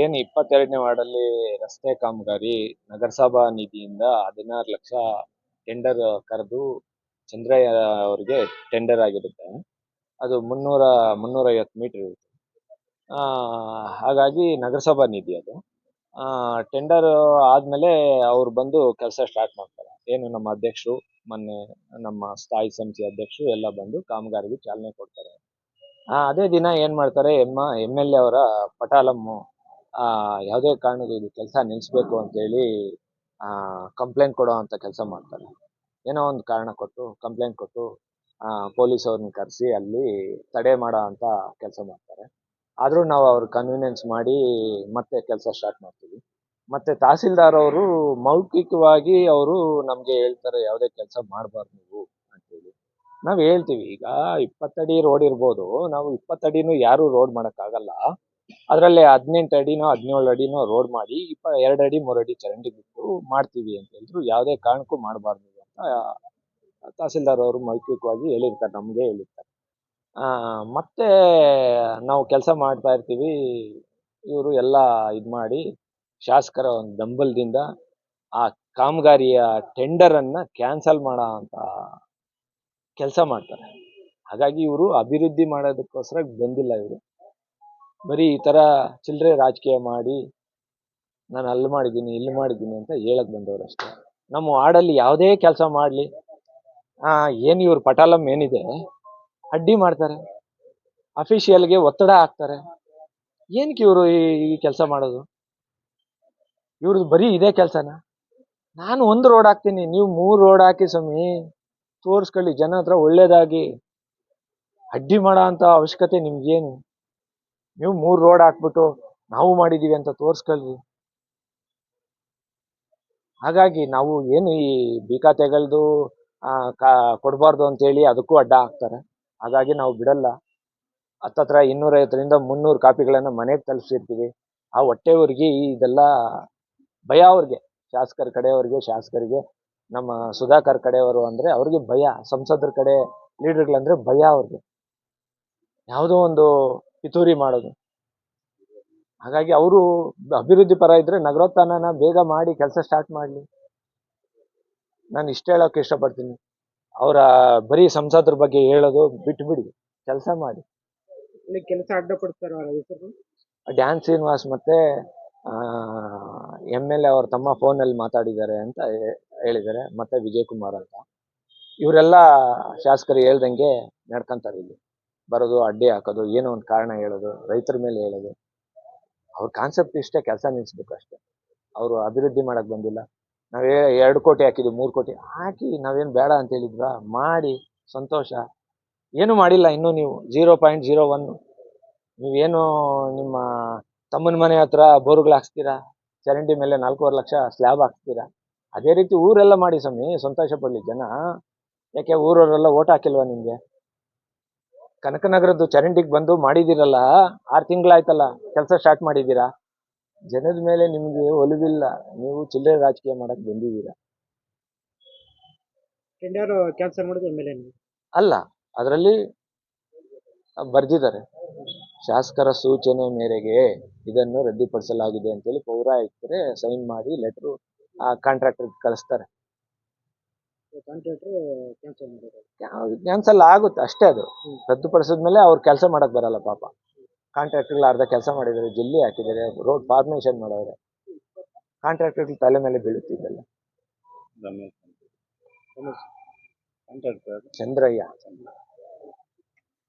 ಏನು ಇಪ್ಪತ್ತೆರಡನೇ ವಾರ್ಡಲ್ಲಿ ರಸ್ತೆ ಕಾಮಗಾರಿ, ನಗರಸಭಾ ನಿಧಿಯಿಂದ ಹದಿನಾರು ಲಕ್ಷ ಟೆಂಡರ್ ಕರೆದು ಚಂದ್ರಯ್ಯ ಅವರಿಗೆ ಟೆಂಡರ್ ಆಗಿರುತ್ತೆ. ಅದು ಮುನ್ನೂರ, ಮುನ್ನೂರೈವತ್ತು ಮೀಟರ್ ಇರುತ್ತೆ. ಹಾಗಾಗಿ ನಗರಸಭಾ ನಿಧಿ ಅದು. ಟೆಂಡರ್ ಆದಮೇಲೆ ಅವ್ರು ಬಂದು ಕೆಲಸ ಸ್ಟಾರ್ಟ್ ಮಾಡ್ತಾರೆ. ಏನು ನಮ್ಮ ಅಧ್ಯಕ್ಷರು, ಮೊನ್ನೆ ನಮ್ಮ ಸ್ಥಾಯಿ ಸಮಿತಿ ಅಧ್ಯಕ್ಷರು ಎಲ್ಲ ಬಂದು ಕಾಮಗಾರಿಗೆ ಚಾಲನೆ ಕೊಡ್ತಾರೆ. ಅದೇ ದಿನ ಏನು ಮಾಡ್ತಾರೆ, ಎಮ್ಮ, ಎಂ ಎಲ್ ಎ ಅವರ ಪಟಾಲಮ್ಮು ಯಾವುದೇ ಕಾರಣಕ್ಕೂ ಇದು ಕೆಲಸ ನಿಲ್ಲಿಸ್ಬೇಕು ಅಂತೇಳಿ ಕಂಪ್ಲೇಂಟ್ ಕೊಡೋ ಅಂತ ಕೆಲಸ ಮಾಡ್ತಾರೆ. ಏನೋ ಒಂದು ಕಾರಣ ಕೊಟ್ಟು ಕಂಪ್ಲೇಂಟ್ ಕೊಟ್ಟು ಪೊಲೀಸ್ ಅವ್ರನ್ನ ಕರೆಸಿ ಅಲ್ಲಿ ತಡೆ ಮಾಡೋ ಅಂತ ಕೆಲಸ ಮಾಡ್ತಾರೆ. ಆದರೂ ನಾವು ಅವ್ರ ಕನ್ವಿನೆನ್ಸ್ ಮಾಡಿ ಮತ್ತೆ ಕೆಲಸ ಸ್ಟಾರ್ಟ್ ಮಾಡ್ತೀವಿ. ಮತ್ತೆ ತಹಸೀಲ್ದಾರ್ ಅವರು ಮೌಖಿಕವಾಗಿ ಅವರು ನಮಗೆ ಹೇಳ್ತಾರೆ, ಯಾವುದೇ ಕೆಲಸ ಮಾಡಬಾರ್ದು ನೀವು ಅಂತೇಳಿ. ನಾವು ಹೇಳ್ತೀವಿ, ಈಗ ಇಪ್ಪತ್ತಡಿ ರೋಡ್ ಇರ್ಬೋದು, ನಾವು ಇಪ್ಪತ್ತಡಿನೂ ಯಾರು ರೋಡ್ ಮಾಡೋಕ್ಕಾಗಲ್ಲ. ಅದರಲ್ಲಿ ಹದಿನೆಂಟು ಅಡಿನೋ, ಹದಿನೇಳು ಅಡಿನೋ ರೋಡ್ ಮಾಡಿ, ಇಪ್ಪ ಎರಡು ಅಡಿ, ಮೂರು ಅಡಿ ಚರಂಡಿ ಬಿಟ್ಟು ಮಾಡ್ತೀವಿ ಅಂತ ಹೇಳಿದ್ರು. ಯಾವುದೇ ಕಾರಣಕ್ಕೂ ಮಾಡಬಾರ್ದು ಅಂತ ತಹಸೀಲ್ದಾರ್ ಅವರು ಮೌಖಿಕವಾಗಿ ಹೇಳಿರ್ತಾರೆ, ನಮಗೆ ಹೇಳಿರ್ತಾರೆ. ಮತ್ತೆ ನಾವು ಕೆಲಸ ಮಾಡ್ತಾ ಇರ್ತೀವಿ. ಇವರು ಎಲ್ಲ ಇದು ಮಾಡಿ, ಶಾಸಕರ ಒಂದು ಬೆಂಬಲದಿಂದ ಆ ಕಾಮಗಾರಿಯ ಟೆಂಡರನ್ನು ಕ್ಯಾನ್ಸಲ್ ಮಾಡೋ ಅಂತ ಕೆಲಸ ಮಾಡ್ತಾರೆ. ಹಾಗಾಗಿ ಇವರು ಅಭಿವೃದ್ಧಿ ಮಾಡೋದಕ್ಕೋಸ್ಕರ ಬಂದಿಲ್ಲ ಇವರು. ಬರೀ ಈ ಥರ ಚಿಲ್ಲರೆ ರಾಜಕೀಯ ಮಾಡಿ ನಾನು ಅಲ್ಲಿ ಮಾಡಿದ್ದೀನಿ, ಇಲ್ಲಿ ಮಾಡಿದ್ದೀನಿ ಅಂತ ಹೇಳಕ್ ಬಂದವರು ಅಷ್ಟೇ. ನಮ್ಮ ವಾರ್ಡಲ್ಲಿ ಯಾವುದೇ ಕೆಲಸ ಮಾಡಲಿ. ಏನು ಇವ್ರ ಪಟಾಲಂ ಏನಿದೆ, ಅಡ್ಡಿ ಮಾಡ್ತಾರೆ. ಅಫಿಷಿಯಲ್ಗೆ ಒತ್ತಡ ಹಾಕ್ತಾರೆ. ಏನಕ್ಕೆ ಇವರು ಈ ಕೆಲಸ ಮಾಡೋದು? ಇವ್ರದ್ದು ಬರೀ ಇದೇ ಕೆಲಸನ? ನಾನು ಒಂದು ರೋಡ್ ಹಾಕ್ತೀನಿ, ನೀವು ಮೂರು ರೋಡ್ ಹಾಕಿ ಸ್ವಾಮಿ, ತೋರಿಸ್ಕೊಳ್ಳಿ, ಜನ ಹತ್ರ ಒಳ್ಳೇದಾಗಿ ಅಡ್ಡಿ ಮಾಡೋ ಅಂಥ ಅವಶ್ಯಕತೆ ನಿಮ್ಗೇನು? ನೀವು ಮೂರು ರೋಡ್ ಹಾಕ್ಬಿಟ್ಟು ನಾವು ಮಾಡಿದೀವಿ ಅಂತ ತೋರಿಸ್ಕೊಳ್ರಿ. ಹಾಗಾಗಿ ನಾವು ಏನು ಈ ಬೀಕಾ ತೆಗಲ್ದು ಕೊಡಬಾರ್ದು ಅಂತೇಳಿ ಅದಕ್ಕೂ ಅಡ್ಡ ಹಾಕ್ತಾರೆ. ಹಾಗಾಗಿ ನಾವು ಬಿಡಲ್ಲ. ಹತ್ತತ್ರ ಇನ್ನೂರೈವತ್ತರಿಂದ ಮುನ್ನೂರು ಕಾಪಿಗಳನ್ನು ಮನೆಗೆ ತಲುಪಿಸಿರ್ತೀವಿ ಆ ಹೊಟ್ಟೆಯವ್ರಿಗೆ ಇದೆಲ್ಲ ಭಯ ಅವ್ರಿಗೆ. ಶಾಸಕರ ಕಡೆಯವ್ರಿಗೆ, ಶಾಸಕರಿಗೆ, ನಮ್ಮ ಸುಧಾಕರ್ ಕಡೆಯವರು ಅಂದರೆ ಅವ್ರಿಗೆ ಭಯ. ಸಂಸದರ ಕಡೆ, ಲೀಡರ್ಗಳಂದ್ರೆ ಭಯ ಅವ್ರಿಗೆ. ಯಾವುದೋ ಒಂದು ಪಿತೂರಿ ಮಾಡೋದು. ಹಾಗಾಗಿ ಅವರು ಅಭಿವೃದ್ಧಿ ಪರ ಇದ್ರೆ ನಗರೋತ್ಥಾನನ ಬೇಗ ಮಾಡಿ ಕೆಲಸ ಸ್ಟಾರ್ಟ್ ಮಾಡಲಿ. ನಾನು ಇಷ್ಟ ಹೇಳೋಕೆ ಇಷ್ಟಪಡ್ತೀನಿ. ಅವರ ಬರೀ ಸಂಸದ್ರ ಬಗ್ಗೆ ಹೇಳೋದು ಬಿಟ್ಬಿಡಿ ಕೆಲಸ ಮಾಡಿ. ಇಲ್ಲಿ ಕೆಲಸ ಅಡ್ಡ ಡ್ಯಾನ್ ಶ್ರೀನಿವಾಸ್ ಮತ್ತೆ ಎಂ ಎಲ್ ಎ ಅವ್ರ ತಮ್ಮ ಫೋನಲ್ಲಿ ಮಾತಾಡಿದ್ದಾರೆ ಅಂತ ಹೇಳಿದ್ದಾರೆ. ಮತ್ತೆ ವಿಜಯ್ ಕುಮಾರ್ ಅಂತ. ಇವರೆಲ್ಲ ಶಾಸಕರು ಹೇಳ್ದಂಗೆ ನಡ್ಕೊಂತಾರೆ ಇಲ್ಲಿ. ಬರೋದು, ಅಡ್ಡಿ ಹಾಕೋದು, ಏನೋ ಒಂದು ಕಾರಣ ಹೇಳೋದು, ರೈತರ ಮೇಲೆ ಹೇಳೋದು. ಅವ್ರ ಕಾನ್ಸೆಪ್ಟ್ ಇಷ್ಟೇ, ಕೆಲಸ ನಿಲ್ಲಿಸ್ಬೇಕು ಅಷ್ಟೇ. ಅವರು ಅಭಿವೃದ್ಧಿ ಮಾಡಕ್ ಬಂದಿಲ್ಲ. ನಾವೇ ಎರಡು ಕೋಟಿ ಹಾಕಿದ್ವಿ, ಮೂರು ಕೋಟಿ, ಹಾಕಿ ನಾವೇನು ಬೇಡ ಅಂತ ಹೇಳಿದ್ವಾ? ಮಾಡಿ, ಸಂತೋಷ. ಏನು ಮಾಡಿಲ್ಲ ಇನ್ನೂ ನೀವು. ಜೀರೋ ಪಾಯಿಂಟ್ ಜೀರೋ ಒನ್ ನೀವೇನು ನಿಮ್ಮ ತಮ್ಮನ ಮನೆ ಹತ್ರ ಬೋರ್ಗಳು ಹಾಕ್ಸ್ತೀರಾ? ಚರಂಡಿ ಮೇಲೆ ನಾಲ್ಕೂವರೆ ಲಕ್ಷ ಸ್ಲ್ಯಾಬ್ ಹಾಕ್ತೀರಾ ಅದೇ ರೀತಿ ಊರೆಲ್ಲ ಮಾಡಿ ಸ್ವಾಮಿ, ಸಂತೋಷ ಪಡ್ಲಿ ಜನ. ಯಾಕೆ ಊರವರೆಲ್ಲ ಓಟ್ ಹಾಕಿಲ್ವಾ ನಿಮ್ಗೆ? ಕನಕನಗರದ್ದು ಚರಂಡಿಗೆ ಬಂದು ಮಾಡಿದಿರಲ್ಲ? ಆರು ತಿಂಗಳಾಯ್ತಲ್ಲ ಕೆಲಸ ಸ್ಟಾರ್ಟ್ ಮಾಡಿದ್ದೀರಾ ಜನದ ಮೇಲೆ ನಿಮಗೆ ಒಲಿವಿಲ್ಲ ನೀವು ಚಿಲ್ಲರೆ ರಾಜಕೀಯ ಮಾಡಕ್ ಬಂದಿದ್ದೀರಾ ಟೆಂಡರ್ ಕ್ಯಾನ್ಸಲ್ ಮಾಡೋದು ಎಂ ಎಲ್ ಅಲ್ಲ ಅದರಲ್ಲಿ ಬರ್ದಿದ್ದಾರೆ. ಶಾಸಕರ ಸೂಚನೆ ಮೇರೆಗೆ ಇದನ್ನು ರದ್ದುಪಡಿಸಲಾಗಿದೆ ಅಂತೇಳಿ ಪೌರಾಯುಕ್ತರೇ ಸೈನ್ ಮಾಡಿ ಲೆಟ್ರು ಆ ಕಾಂಟ್ರಾಕ್ಟರ್ ಕಳಿಸ್ತಾರೆ. ಕಾಂಟ್ರಾಕ್ಟರ್ ಕ್ಯಾನ್ಸಲ್ ಮಾಡೋದು ಕ್ಯಾನ್ಸಲ್ ಆಗುತ್ತೆ ಅಷ್ಟೇ ಅದು. ರದ್ದುಪಡಿಸಿದ್ಮೇಲೆ ಅವ್ರು ಕೆಲಸ ಮಾಡಕ್ ಬರಲ್ಲ ಪಾಪ. ಕಾಂಟ್ರಾಕ್ಟರ್ಗಳು ಅರ್ಧ ಕೆಲಸ ಮಾಡಿದ್ದಾರೆ ಜಲ್ಲಿ ಹಾಕಿದ್ದಾರೆ ರೋಡ್ ಫಾರ್ಮೇಶನ್ ಮಾಡವ್ರೆ ಕಾಂಟ್ರಾಕ್ಟರ್ಗಳು ತಲೆ ಮೇಲೆ ಬೀಳುತ್ತಿದ್ದಲ್ಲ. ಚಂದ್ರಯ್ಯ.